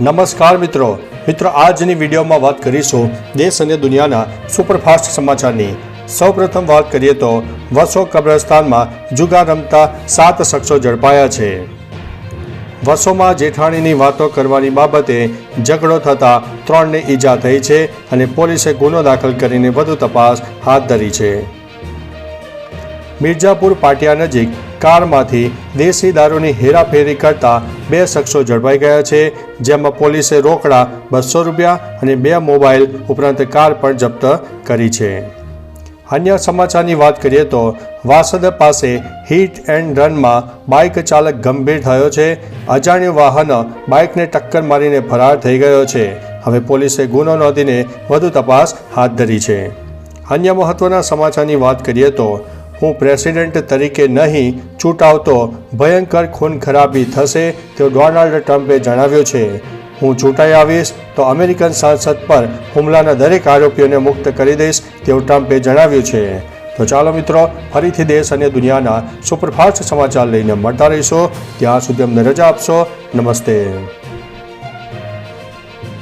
નમસ્કાર મિત્રો. મિત્રો, આજની વિડીયોમાં વાત કરીશું દેશ અને દુનિયાના સુપરફાસ્ટ સમાચારની. સૌપ્રથમ વાત કરીએ તો વસો કબ્રસ્તાનમાં જુગાર રમતા સાત શખ્સો ઝડપાયા છે. વસોમાં જેઠાણીની વાતો કરવાની બાબતે ઝઘડો થતાં ત્રણને ઈજા થઈ છે અને પોલીસે ગુનો દાખલ કરીને વધુ તપાસ હાથ ધરી છે. મિર્જાપુર પાટિયા નજીક કારમાંથી દેશી દારૂની હેરાફેરી કરતા બે શખ્સો ઝડપાઈ ગયા છે, જેમાં પોલીસે રોકડા બસો રૂપિયા અને બે મોબાઈલ ઉપરાંત કાર પણ જપ્ત કરી છે. અન્ય સમાચારની વાત કરીએ તો વાસદ પાસે હિટ એન્ડ રનમાં બાઇક ચાલક ગંભીર થયો છે, અજાણ્યું વાહન બાઇકને ટક્કર મારીને ફરાર થઈ ગયો છે. હવે પોલીસે ગુનો નોંધીને વધુ તપાસ હાથ ધરી છે. અન્ય મહત્વના સમાચારની વાત કરીએ તો હું પ્રેસિડેન્ટ તરીકે નહીં, ચૂંટાવતો ભયંકર ખૂન ખરાબી થશે તેવું ડોનાલ્ડ ટ્રમ્પે જણાવ્યું છે. હું ચૂંટાઈ આવીશ તો અમેરિકન સાંસદ પર હુમલાના દરેક આરોપીઓને મુક્ત કરી દઈશ તેવું ટ્રમ્પે જણાવ્યું છે. તો ચાલો મિત્રો, ફરીથી દેશ અને દુનિયાના સુપરફાસ્ટ સમાચાર લઈને મળતા રહીશો. ત્યાં સુધી અમને રજા આપશો. નમસ્તે.